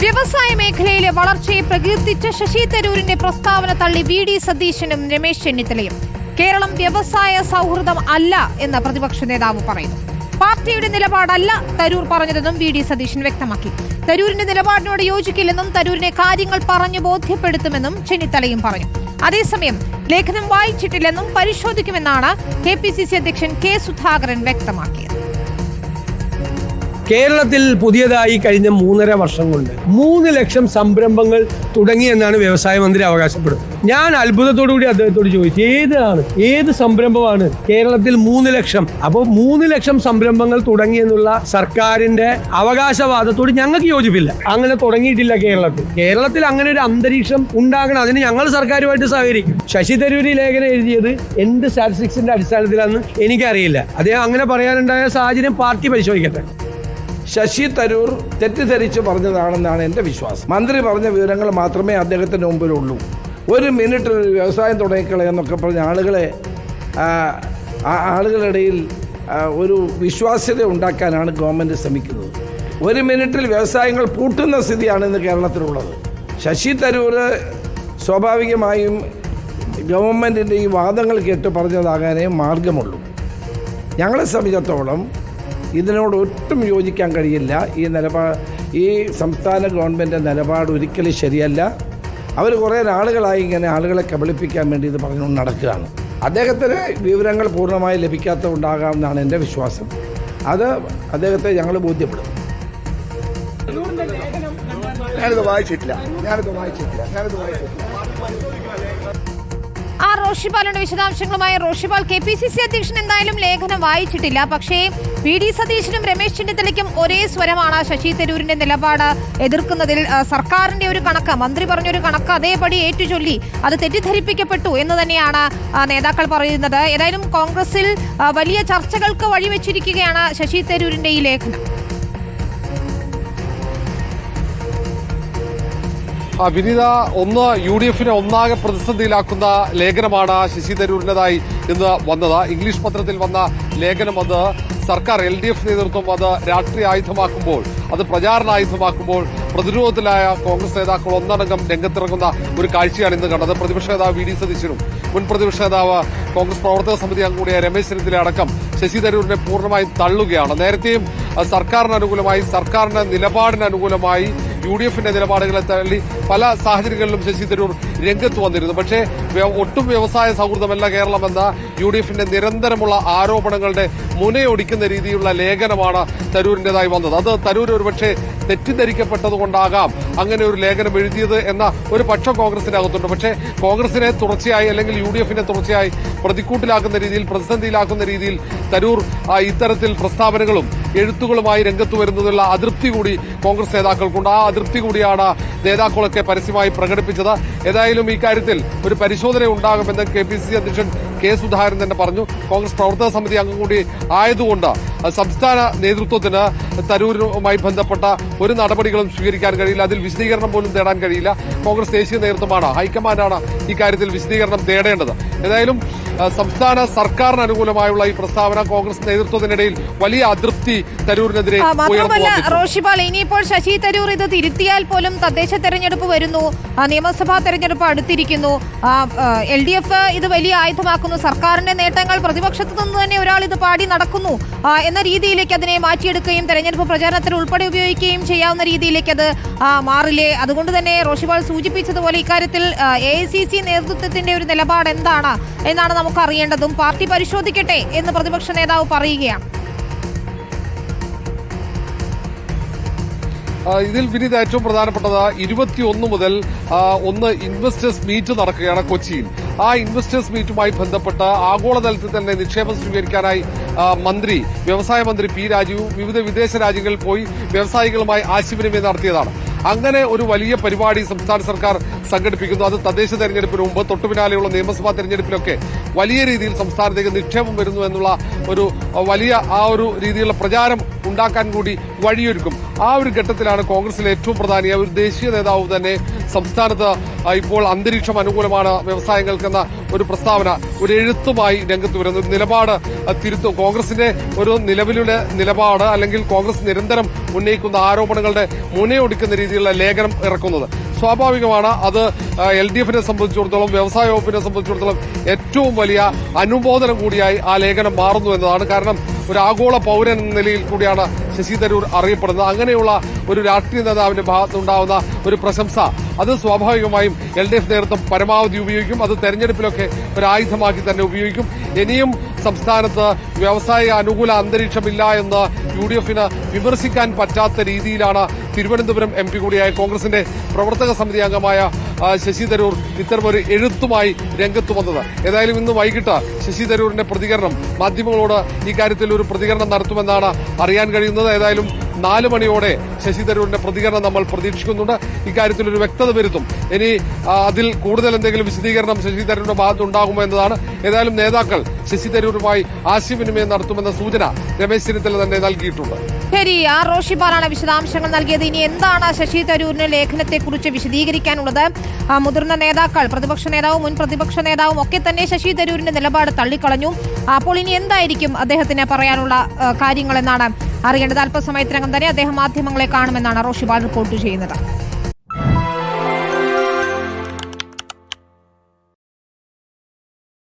വ്യവസായ മേഖലയിലെ വളർച്ചയെ പ്രകീർത്തിച്ച ശശി തരൂരിന്റെ പ്രസ്താവന തള്ളി വി ഡി സതീശനും രമേശ് ചെന്നിത്തലയും. കേരളം വ്യവസായ സൗഹൃദം അല്ല എന്ന് പ്രതിപക്ഷ നേതാവ് പറയുന്നു. പാർട്ടിയുടെ നിലപാടല്ല തരൂർ പറഞ്ഞതെന്നും വി ഡി സതീശൻ വ്യക്തമാക്കി. തരൂരിന്റെ നിലപാടിനോട് യോജിക്കില്ലെന്നും തരൂരിനെ കാര്യങ്ങൾ പറഞ്ഞു ബോധ്യപ്പെടുത്തുമെന്നും ചെന്നിത്തലയും പറഞ്ഞു. അതേസമയം ലേഖനം വായിച്ചിട്ടില്ലെന്നും പരിശോധിക്കുമെന്നാണ് കെ പി സി സി അധ്യക്ഷൻ കെ സുധാകരൻ വ്യക്തമാക്കിയത്. കേരളത്തിൽ പുതിയതായി കഴിഞ്ഞ മൂന്നര വർഷം കൊണ്ട് മൂന്ന് ലക്ഷം സംരംഭങ്ങൾ തുടങ്ങി എന്നാണ് വ്യവസായ മന്ത്രി അവകാശപ്പെടുന്നത്. ഞാൻ അത്ഭുതത്തോടു കൂടി അദ്ദേഹത്തോട് ചോദിച്ചു ഏതാണ് ഏത് സംരംഭമാണ് കേരളത്തിൽ മൂന്ന് ലക്ഷം? അപ്പോൾ മൂന്ന് ലക്ഷം സംരംഭങ്ങൾ തുടങ്ങിയെന്നുള്ള സർക്കാരിന്റെ അവകാശവാദത്തോട് ഞങ്ങൾക്ക് യോജിപ്പില്ല. അങ്ങനെ തുടങ്ങിയിട്ടില്ല കേരളത്തിൽ. കേരളത്തിൽ അങ്ങനെ ഒരു അന്തരീക്ഷം ഉണ്ടാകണം അതിന് ഞങ്ങൾ സർക്കാരുമായിട്ട് സഹകരിക്കും. ശശി തരൂരി ലേഖനം എഴുതിയത് എന്ത് സ്റ്റാറ്റിസ്റ്റിക്സിന്റെ അടിസ്ഥാനത്തിലാണെന്ന് എനിക്കറിയില്ല. അദ്ദേഹം അങ്ങനെ പറയാനുണ്ടായ സാഹചര്യം പാർട്ടി പരിശോധിക്കട്ടെ. ശശി തരൂർ തെറ്റിദ്ധരിച്ച് പറഞ്ഞതാണെന്നാണ് എന്റെ വിശ്വാസം. മന്ത്രി പറഞ്ഞ വിവരങ്ങൾ മാത്രമേ അദ്ദേഹത്തിന്റെ മുമ്പിലുള്ളൂ. ഒരു മിനിറ്റ് ഒരു വ്യവസായം തുടങ്ങിക്കളയെന്നൊക്കെ പറഞ്ഞ ആളുകളെ ആളുകളിടയിൽ ഒരു വിശ്വാസ്യത ഉണ്ടാക്കാനാണ് ഗവൺമെന്റ് ശ്രമിക്കുന്നത്. ഒരു മിനിറ്റിൽ വ്യവസായങ്ങൾ പൂട്ടുന്ന സ്ഥിതിയാണ് ഇന്ന് കേരളത്തിലുള്ളത്. ശശി തരൂർ സ്വാഭാവികമായും ഗവൺമെന്റിന്റെ ഈ വാദങ്ങൾ കേട്ട് പറഞ്ഞതാകാനേ മാർഗമുള്ളൂ. ഞങ്ങളെ സംബന്ധിച്ചിടത്തോളം ഇതിനോട് ഒട്ടും യോജിക്കാൻ കഴിയില്ല. ഈ നിലപാട് ഈ സംസ്ഥാന ഗവൺമെന്റ് നിലപാട് ഒരിക്കലും ശരിയല്ല. അവർ കുറേ നാളുകളായി ഇങ്ങനെ ആളുകളെ കബളിപ്പിക്കാൻ വേണ്ടി ഇത് പറഞ്ഞുകൊണ്ട് നടക്കുകയാണ്. അദ്ദേഹത്തിന് വിവരങ്ങൾ പൂർണമായി ലഭിക്കാത്തതുണ്ടാകാമെന്നാണ് എന്റെ വിശ്വാസം. അത് അദ്ദേഹത്തെ ഞങ്ങൾ ബോധ്യപ്പെടും ഞാനിത് വായിച്ചിട്ടില്ല. ഞാനിത് വായിച്ചിട്ടില്ല. ഞാനിത് വായിച്ചിട്ടില്ല. ആ റോഷിപാലിന്റെ വിശദാംശങ്ങളുമായി Roshipal K P C C അധ്യക്ഷൻ എന്തായാലും ലേഖനം വായിച്ചിട്ടില്ല. പക്ഷേ വി ഡി സതീശനും രമേശ് ചെന്നിത്തലയ്ക്കും ഒരേ സ്വരമാണ് ശശി തരൂരിന്റെ നിലപാട് എതിർക്കുന്നതിൽ. സർക്കാരിന്റെ ഒരു കണക്ക് മന്ത്രി പറഞ്ഞൊരു കണക്ക് അതേപടി ഏറ്റുചൊല്ലി അത് തെറ്റിദ്ധരിപ്പിക്കപ്പെട്ടു എന്ന് തന്നെയാണ് നേതാക്കൾ പറയുന്നത്. ഏതായാലും കോൺഗ്രസിൽ വലിയ ചർച്ചകൾക്ക് വഴിവെച്ചിരിക്കുകയാണ് ശശി തരൂരിന്റെ ഈ ലേഖനം. വിനീത ഒന്ന് യു ഡി എഫിനെ ഒന്നാകെ പ്രതിസന്ധിയിലാക്കുന്ന ലേഖനമാണ് ശശി തരൂരിന്റെതായി ഇന്ന് വന്നത്. ഇംഗ്ലീഷ് പത്രത്തിൽ വന്ന ലേഖനം അത്. സർക്കാർ എൽ ഡി എഫ് നേതൃത്വം അത് രാഷ്ട്രീയ ആയുധമാക്കുമ്പോൾ അത് പ്രചാരണ ആയുധമാക്കുമ്പോൾ പ്രതിരോധത്തിലായ കോൺഗ്രസ് നേതാക്കൾ ഒന്നടങ്കം രംഗത്തിറങ്ങുന്ന ഒരു കാഴ്ചയാണ് ഇന്ന് കണ്ടത്. പ്രതിപക്ഷ നേതാവ് വി ഡി സതീശനും മുൻ പ്രതിപക്ഷ നേതാവ് കോൺഗ്രസ് പ്രവർത്തക സമിതി അംഗൂടിയ രമേശ് ചെന്നിത്തല അടക്കം ശശി തരൂരിനെ പൂർണമായും തള്ളുകയാണ്. നേരത്തെയും സർക്കാരിന് അനുകൂലമായി സർക്കാരിന്റെ നിലപാടിന് അനുകൂലമായി യു ഡി എഫിന്റെ നിലപാടുകളെ തള്ളി പല സാഹചര്യങ്ങളിലും ശശി തരൂർ രംഗത്ത് വന്നിരുന്നു. പക്ഷേ ഒട്ടും വ്യവസായ സൗഹൃദമല്ല കേരളമെന്ന യു ഡി എഫിന്റെ നിരന്തരമുള്ള ആരോപണങ്ങളുടെ മുനയൊടിക്കുന്ന രീതിയിലുള്ള ലേഖനമാണ് തരൂരിന്റേതായി വന്നത്. അത് തരൂർ ഒരുപക്ഷെ തെറ്റിദ്ധരിക്കപ്പെട്ടതുകൊണ്ടാകാം അങ്ങനെ ഒരു ലേഖനം എഴുതിയത് എന്ന ഒരു പക്ഷം കോൺഗ്രസിന്റെ അകത്തുണ്ട് പക്ഷേ കോൺഗ്രസിനെ തുടർച്ചയായി അല്ലെങ്കിൽ യു ഡി എഫിനെ തുടർച്ചയായി പ്രതിക്കൂട്ടിലാക്കുന്ന രീതിയിൽ പ്രതിസന്ധിയിലാക്കുന്ന രീതിയിൽ തരൂർ ഇത്തരത്തിൽ പ്രസ്താവനകളും എഴുത്തുകളുമായി രംഗത്ത് വരുന്നതിലുള്ള അതൃപ്തി കൂടി കോൺഗ്രസ് നേതാക്കൾക്കുണ്ട്. ആ അതൃപ്തി കൂടിയാണ് നേതാക്കളൊക്കെ പരസ്യമായി പ്രകടിപ്പിച്ചത്. ഏതായാലും ഇക്കാര്യത്തിൽ ഒരു പരിശോധന ഉണ്ടാകുമെന്ന് കെ പി സി അധ്യക്ഷൻ കെ സുധാകരൻ തന്നെ പറഞ്ഞു. കോൺഗ്രസ് പ്രവർത്തക സമിതി അംഗം കൂടി ആയതുകൊണ്ട് സംസ്ഥാന നേതൃത്വത്തിന് തരൂരുമായി ബന്ധപ്പെട്ട ഒരു നടപടികളും സ്വീകരിക്കാൻ കഴിയില്ല. അതിൽ വിശദീകരണം പോലും തേടാൻ കഴിയില്ല. കോൺഗ്രസ് ദേശീയ നേതൃത്വമാണ് ഹൈക്കമാൻഡാണ് ഇക്കാര്യത്തിൽ വിശദീകരണം തേടേണ്ടത്. ഏതായാലും സംസ്ഥാന സർക്കാരിന് അനുകൂലമായുള്ള ഈ പ്രസ്താവന കോൺഗ്രസ് നേതൃത്വത്തിനിടയിൽ വലിയ അതൃപ്തി തരൂരിനെതിരെ മാത്രമല്ല റോഷിപാൽ ഇനിയിപ്പോൾ ശശി തരൂർ ഇത് തിരുത്തിയാൽ പോലും തദ്ദേശ തെരഞ്ഞെടുപ്പ് വരുന്നു. നിയമസഭാ തെരഞ്ഞെടുപ്പ് അടുത്തിരിക്കുന്നു. എൽ ഡി എഫ് ഇത് വലിയ ആയുധമാക്കുന്നു. സർക്കാരിന്റെ നേട്ടങ്ങൾ പ്രതിപക്ഷത്തു നിന്ന് തന്നെ ഒരാൾ ഇത് പാടി നടക്കുന്നു. എന്ന രീതിയിലേക്ക് അതിനെ മാറ്റിയെടുക്കുകയും തെരഞ്ഞെടുപ്പ് പ്രചാരണത്തിൽ ഉൾപ്പെടെ ഉപയോഗിക്കുകയും ചെയ്യാവുന്ന രീതിയിലേക്ക് അത് മാറില്ലേ? അതുകൊണ്ട് തന്നെ റോഷിപാൽ സൂചിപ്പിച്ചതുപോലെ ഇക്കാര്യത്തിൽ എ സി സി നേതൃത്വത്തിന്റെ ഒരു നിലപാട് എന്താണ് എന്നാണ് നമുക്ക് അറിയേണ്ടതും. പാർട്ടി പരിശോധിക്കട്ടെ എന്ന് പ്രതിപക്ഷ നേതാവ് പറയുകയാണ്. ഇതിൽ വിനീത് ഏറ്റവും പ്രധാനപ്പെട്ടത് ഇരുപത്തിയൊന്ന് മുതൽ ഒന്ന് ഇൻവെസ്റ്റേഴ്സ് മീറ്റ് നടക്കുകയാണ് കൊച്ചിയിൽ. ആ ഇൻവെസ്റ്റേഴ്സ് മീറ്റുമായി ബന്ധപ്പെട്ട് ആഗോളതലത്തിൽ തന്നെ നിക്ഷേപം സ്വീകരിക്കാനായി മന്ത്രി വ്യവസായ മന്ത്രി പി രാജീവ് വിവിധ വിദേശ രാജ്യങ്ങളിൽ പോയി വ്യവസായികളുമായി ആശയവിനിമയം നടത്തിയതാണ്. അങ്ങനെ ഒരു വലിയ പരിപാടി സംസ്ഥാന സർക്കാർ സംഘടിപ്പിക്കുന്നു. അത് തദ്ദേശ തെരഞ്ഞെടുപ്പിന് മുമ്പ് തൊട്ടു പിന്നാലെയുള്ള നിയമസഭാ തെരഞ്ഞെടുപ്പിലൊക്കെ വലിയ രീതിയിൽ സംസ്ഥാനത്തേക്ക് നിക്ഷേപം വരുന്നു എന്നുള്ള ഒരു വലിയ ആ ഒരു രീതിയിലുള്ള പ്രചാരം ഉണ്ടാക്കാൻ കൂടി വഴിയൊരുക്കും. ആ ഒരു ഘട്ടത്തിലാണ് കോൺഗ്രസിലെ ഏറ്റവും പ്രധാനി ഒരു ദേശീയ നേതാവ് തന്നെ സംസ്ഥാനത്ത് ഇപ്പോൾ അന്തരീക്ഷം അനുകൂലമാണ് വ്യവസായങ്ങൾക്കെന്ന ഒരു പ്രസ്താവന ഒരു എഴുത്തുമായി രംഗത്ത് വരുന്നത് ഒരു നിലപാട് തിരുത്തും. കോൺഗ്രസിന്റെ ഒരു നിലവിലുള്ള നിലപാട് അല്ലെങ്കിൽ കോൺഗ്രസ് നിരന്തരം ഉന്നയിക്കുന്ന ആരോപണങ്ങളുടെ മുനയൊടുക്കുന്ന രീതിയിലുള്ള ലേഖനം ഇറക്കുന്നത്. സ്വാഭാവികമാണ്. അത് എൽ ഡി എഫിനെ സംബന്ധിച്ചിടത്തോളം വ്യവസായ വകുപ്പിനെ സംബന്ധിച്ചിടത്തോളം ഏറ്റവും വലിയ അനുമോദനം കൂടിയായി ആ ലേഖനം മാറുന്നു എന്നതാണ്. കാരണം ഒരു ആഗോള പൗരൻ എന്ന നിലയിൽ കൂടിയാണ് ശശി തരൂർ അറിയപ്പെടുന്നത്. അങ്ങനെയുള്ള ഒരു രാഷ്ട്രീയ നേതാവിന്റെ ഭാഗത്തുണ്ടാവുന്ന ഒരു പ്രശംസ അത് സ്വാഭാവികമായും എൽ ഡി എഫ് നേതൃത്വം പരമാവധി ഉപയോഗിക്കും. അത് തെരഞ്ഞെടുപ്പിലൊക്കെ ഒരു ആയുധമാക്കി തന്നെ ഉപയോഗിക്കും. ഇനിയും സംസ്ഥാനത്ത് വ്യവസായ അനുകൂല അന്തരീക്ഷമില്ല എന്ന് യു ഡി എഫിന് വിമർശിക്കാൻ പറ്റാത്ത രീതിയിലാണ് തിരുവനന്തപുരം എം പി കൂടിയായ കോൺഗ്രസിന്റെ പ്രവർത്തക സമിതി അംഗമായ ശശി തരൂർ ഇത്തരമൊരു എഴുത്തുമായി രംഗത്ത് വന്നത്. ഏതായാലും ഇന്ന് വൈകിട്ട് ശശി തരൂരിന്റെ പ്രതികരണം മാധ്യമങ്ങളോട് ഇക്കാര്യത്തിൽ ഒരു പ്രതികരണം നടത്തുമെന്നാണ് അറിയാൻ കഴിയുന്നത്. ഏതായാലും നാല് മണിയോടെ ശശി തരൂരിന്റെ പ്രതികരണം നമ്മൾ പ്രതീക്ഷിക്കുന്നുണ്ട്. ഇക്കാര്യത്തിൽ ഒരു വ്യക്തത വരുത്തും. ഇനി അതിൽ കൂടുതൽ എന്തെങ്കിലും വിശദീകരണം ശശി തരൂരിന്റെ ഭാഗത്ത് ഉണ്ടാകുമോ എന്നതാണ്. ഏതായാലും നേതാക്കൾ ശശി തരൂരുമായി ആശയവിനിമയം നടത്തുമെന്ന സൂചന രമേശ് ചെന്നിത്തല തന്നെ നൽകിയിട്ടുണ്ട്. ശരി ആർ റോഷിപ്പാലാണ് വിശദാംശങ്ങൾ നൽകിയത്. ഇനി എന്താണ് ശശി തരൂരിന്റെ ലേഖനത്തെ കുറിച്ച് വിശദീകരിക്കാനുള്ളത് മുതിർന്ന നേതാക്കൾ പ്രതിപക്ഷ നേതാവും മുൻ പ്രതിപക്ഷ നേതാവും ഒക്കെ തന്നെ ശശി തരൂരിന്റെ നിലപാട് തള്ളിക്കളഞ്ഞു. അപ്പോൾ ഇനി എന്തായിരിക്കും അദ്ദേഹത്തിന് പറയാനുള്ള കാര്യങ്ങളെന്നാണ് അറിയേണ്ടത്. അല്പസമയത്തിനകം തന്നെ അദ്ദേഹം മാധ്യമങ്ങളെ കാണുമെന്നാണ് റോഷിപാൽ റിപ്പോർട്ട് ചെയ്യുന്നത്.